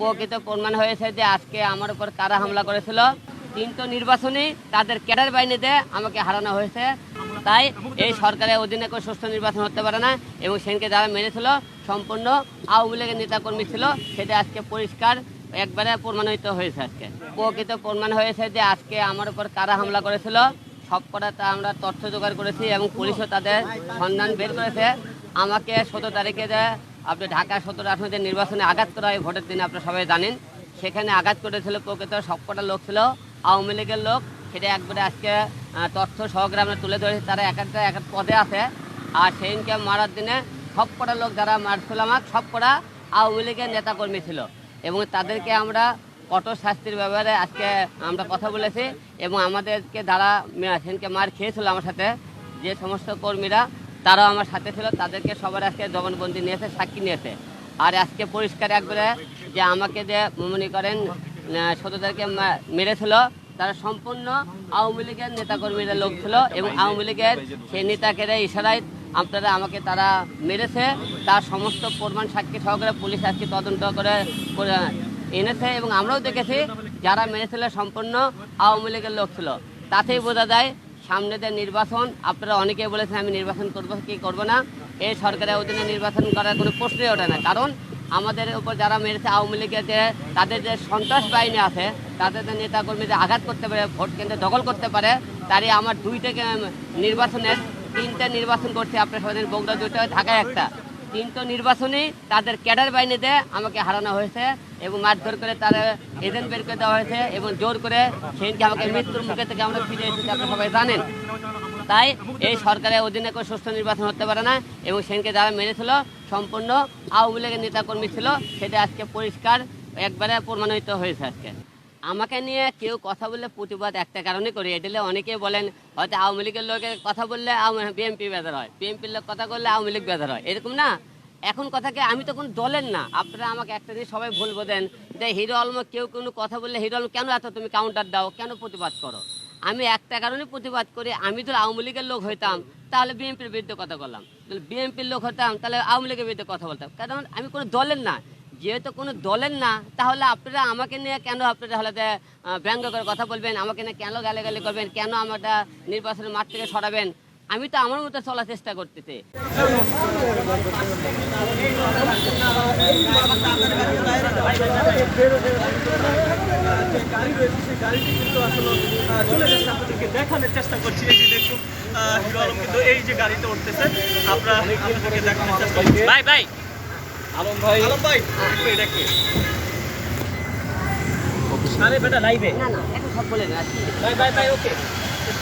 প্রকৃত প্রমাণ হয়েছে যে আজকে আমার উপর কারা হামলা করেছিল। তিনটো নির্বাচনে তাদের ক্যাডার বাহিনীতে আমাকে হারানো হয়েছে। তাই এই সরকারের অধীনে কোনো সুষ্ঠু নির্বাচন হতে পারে না এবং সেনকে যারা মেরেছিল, সম্পূর্ণ আওয়ামী লীগের নেতাকর্মী ছিল, সেটা আজকে পরিষ্কার একবারে প্রমাণিত হয়েছে আজকে। প্রকৃত প্রমাণ হয়েছে যে আজকে আমার উপর কারা হামলা করেছিল। সব কটা তা আমরা তথ্য জোগাড় করেছি এবং পুলিশও তাদের সন্ধান বের করেছে। আমাকে সতেরো তারিখে আপনি ঢাকা সতেরো আসনে নির্বাচনে আঘাত করা হয় ভোটের দিনে আপনারা সবাই জানেন। সেখানে আঘাত করেছিল প্রকৃত সবকটা লোক ছিল, আওয়ামী লীগের লোক। সেটা একবারে আজকে তথ্য সহকারে আমরা তুলে ধরেছি, তারা এক একটা এক পদে আছে। আর সেদিনকে মারার দিনে সবকটা লোক যারা মারছিল আমাকে, সবকটা আওয়ামী লীগের নেতাকর্মী ছিল। এবং তাদেরকে আমরা কঠোর শাস্তির ব্যাপারে আজকে আমরা কথা বলেছি। এবং আমাদেরকে যারা সেদিনকে মার খেয়েছিল আমার সাথে, যে সমস্ত কর্মীরা তারাও আমার সাথে ছিল, তাদেরকে সবার আজকে জবানবন্দি নিয়েছে, সাক্ষী নিয়েছে। আর আজকে পরিষ্কার একবারে যে আমাকে যে মনে করেন সততাকে মেরেছিল, তারা সম্পূর্ণ আওয়ামী লীগের নেতাকর্মীরা লোক ছিল এবং আওয়ামী লীগের সেই নেতাকে ইশারায় আপনারা আমাকে তারা মেরেছে। তার সমস্ত প্রমাণ সাক্ষী সহকারে পুলিশ আজকে তদন্ত করে করে এনেছে এবং আমরাও দেখেছি, যারা মেরেছিল সম্পূর্ণ আওয়ামী লীগের লোক ছিল। তাতেই বোঝা যায় সামনে যে নির্বাচন, আপনারা অনেকে বলেছেন আমি নির্বাচন করব, কি করব না। এই সরকারের অধীনে নির্বাচন করার কোনো প্রশ্নই ওঠে না। কারণ আমাদের উপর যারা মেরেছে আওয়ামী লীগের যে তাদের যে সন্ত্রাস বাহিনী আছে, তাদের যে নেতাকর্মীদের আঘাত করতে পারে, ভোট কেন্দ্রে দখল করতে পারে, তারই আমার দুইটা নির্বাচনের তিনটা নির্বাচন করছে, আপনার সবাই বগুড়া দুইটা ঢাকায় একটা। তিনটো নির্বাচনে তাদের ক্যাডার বাহিনীতে আমাকে হারানো হয়েছে এবং মারধর করে তারা এজেন্ট বের করে দেওয়া হয়েছে এবং জোর করে সেদিনকে আমাকে মৃত্যুর মুখে থেকে আমরা ফিরে এসেছি, আপনারা সবাই জানেন। তাই এই সরকারের অধীনে কোনো সুষ্ঠু নির্বাচন হতে পারে না এবং সেদিনকে যারা মেরেছিল, সম্পূর্ণ আওয়ামী লীগের নেতাকর্মী ছিল, সেটা আজকে পরিষ্কার, একবারে প্রমাণিত হয়েছে আজকে। আমাকে নিয়ে কেউ কথা বললে প্রতিবাদ একটা কারণে করি। এটালে অনেকেই বলেন, হয়তো আওয়ামী লীগের লোকের কথা বললে বিএনপি বেদার হয়। বিএনপির লোক কথা বললে আওয়ামী লীগ বেদার হয়। এরকম না? এখন কথাকে আমি তো কোনো দলের না। আপনারা আমাকে একটা জিনিস সবাই ভুল বোঝেন, যে হিরো আলম কেউ কোনো কথা বললে, হিরো আলম কেন এত তুমি কাউন্টার দাও, কেন প্রতিবাদ করো? আমি একটা কারণে প্রতিবাদ করি, আমি তো আওয়ামী লীগের লোক হইতাম, তাহলে বিএনপির বিরুদ্ধে কথা বললাম। তাহলে বিএনপির লোক হতাম, তাহলে আওয়ামী লীগের বিরুদ্ধে কথা বলতাম। কারণ আমি কোনো দলের না। যেহেতু কোনো দলের না, তাহলে আপনারা আমাকে নিয়ে কেন আপনারা হলে ব্যঙ্গ করে কথা বলবেন? আমাকে নিয়ে কেন গালাগালি করবেন? কেন আমারটা নির্বাচনের মাঠ থেকে সরাবেন? আমি তো আমার মতো চলার চেষ্টা করতেছি। দেখানোর চেষ্টা করছি দেখুন এই যে গাড়িতে উঠতেছে দেখানোর চেষ্টা করছি ভাই ভাই আলম ভাই। আলম ভাই। এটা কে? আরে বেটা লাইভে না না এখন সব বলে না ভাই ভাই ভাই ওকে